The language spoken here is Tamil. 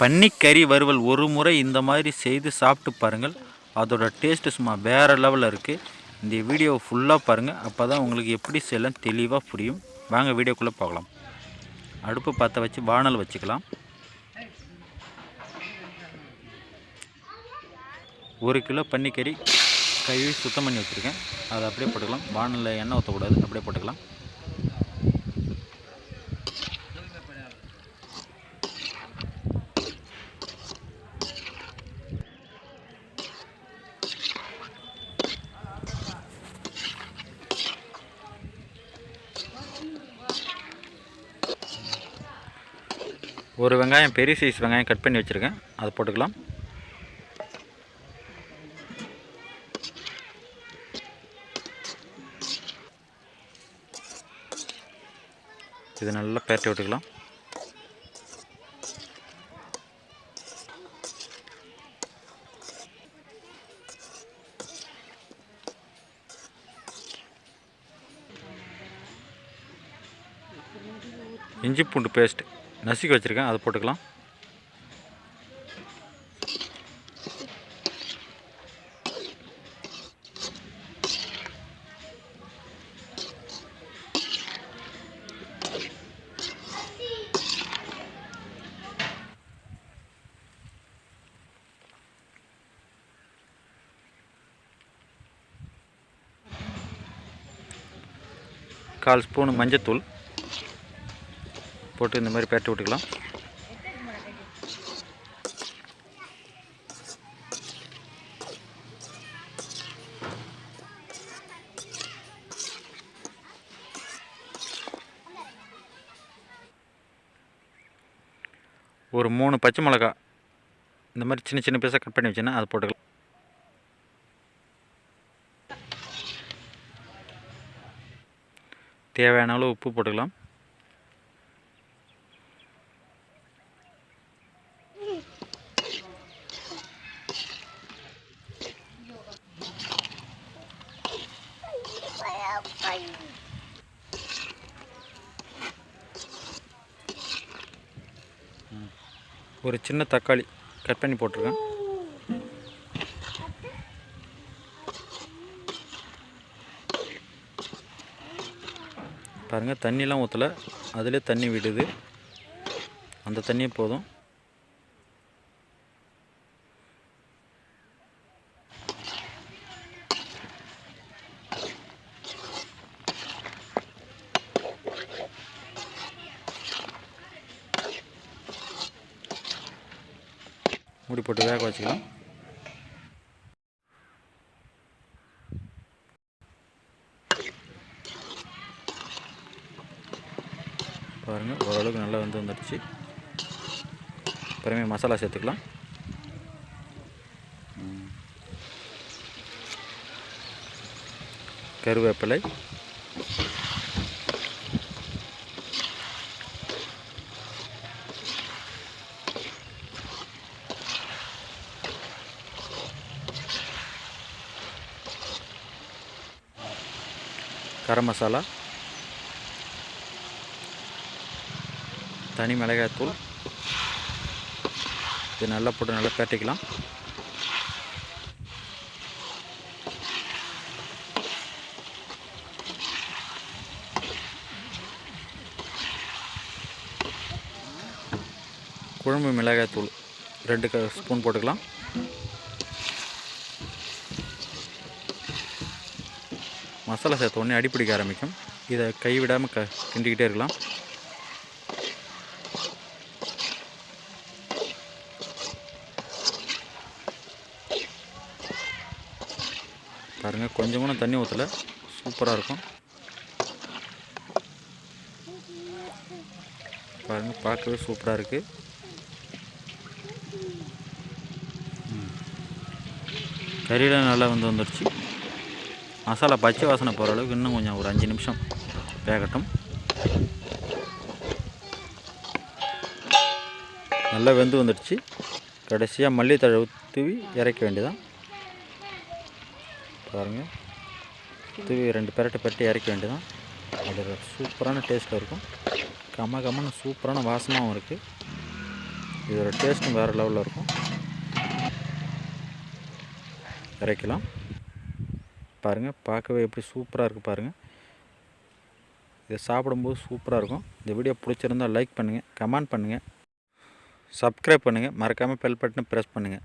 பன்னிக்கறி வறுவல் ஒரு முறை இந்த மாதிரி செய்து சாப்பிட்டு பாருங்கள். அதோட டேஸ்ட்டு சும்மா வேறு லெவலில் இருக்குது இந்த வீடியோவை ஃபுல்லாக பாருங்கள் அப்போ தான் உங்களுக்கு எப்படி செய்யலாம் தெளிவாக புரியும். வாங்க வீடியோக்குள்ளே போகலாம். அடுப்பு பற்ற வச்சு வானல் வச்சுக்கலாம். ஒரு கிலோ பன்னிக்கறி கழுவி சுத்தம் பண்ணி வச்சுருக்கேன். அதை அப்படியே போட்டுக்கலாம். வானலில் எண்ணெய் ஊற்றக்கூடாது அப்படியே போட்டுக்கலாம். ஒரு வெங்காயம் பெரிய சைஸ் வெங்காயம் கட் பண்ணி வச்சுருக்கேன். அதை போட்டுக்கலாம். இது நல்லா பேரட்டி விட்டுக்கலாம். இஞ்சி பூண்டு பேஸ்ட்டு நசுக்கி வச்சுருக்கேன். அதை போட்டுக்கலாம். கால் ஸ்பூன் மஞ்சத்தூள். போட்டு இந்த மாதிரி பேட்டி விட்டுக்கலாம். ஒரு மூணு பச்சை மிளகா இந்த மாதிரி சின்ன சின்ன பீஸாக கட் பண்ணி வச்சுன்னா அதை போட்டுக்கலாம். தேவையான அளவு உப்பு போட்டுக்கலாம். ஒரு சின்ன தக்காளி கட் பண்ணி போட்டிருக்கேன். பாருங்கள் தண்ணிலாம் ஊற்றலை அதிலே தண்ணி விடுது. அந்த தண்ணியே போதும். மூடி போட்டு வேக வச்சுக்கலாம். பாருங்கள் ஓரளவுக்கு நல்லா வந்து வந்துடுச்சு. அப்புறமே மசாலா சேர்த்துக்கலாம். கருவேப்பிலை கரம் மசாலா தனி மிளகாய்த்தூள். இது நல்லா போட்டு நல்லா பேட்டிக்கலாம் குழம்பு மிளகாய்த்தூள் ரெண்டு க ஸ்பூன் போட்டுக்கலாம். மசாலா சேர்த்த உடனே அடி பிடிக்க ஆரம்பிக்கும். இதை கைவிடாமல் க கிண்டிக்கிட்டே இருக்கலாம். பாருங்கள் கொஞ்சம் கூட தண்ணி ஊற்றலை சூப்பராக இருக்கும். பாருங்கள் பார்க்கவே சூப்பராக இருக்குது கறியெலாம் நல்லா வந்து வந்துடுச்சு மசாலா பச்சை வாசனை போகிற அளவுக்கு இன்னும் கொஞ்சம் ஒரு அஞ்சு நிமிஷம் வேகட்டும். நல்லா வெந்து வந்துடுச்சு. கடைசியாக மல்லித்தழை தூவி இறக்க வேண்டியதான் பாருங்கள் தூவி ரெண்டு பெரட்டை பெரட்டி இறக்க வேண்டியதான் அது சூப்பரான டேஸ்ட்டில் இருக்கும். கம கமன்னு சூப்பரான வாசமாகவும் இருக்குது இதோட டேஸ்ட்டும் வேறு லெவலில் இருக்கும். இறக்கலாம். பாருங்கள் பார்க்கவே எப்படி சூப்பராக இருக்குது பாருங்கள் இதை சாப்பிடும்போது சூப்பராக இருக்கும். இந்த வீடியோ பிடிச்சிருந்தால் லைக் பண்ணுங்கள் கமெண்ட் பண்ணுங்கள் சப்ஸ்கிரைப் பண்ணுங்கள் மறக்காமல் பெல் பட்டனை ப்ரெஸ் பண்ணுங்கள்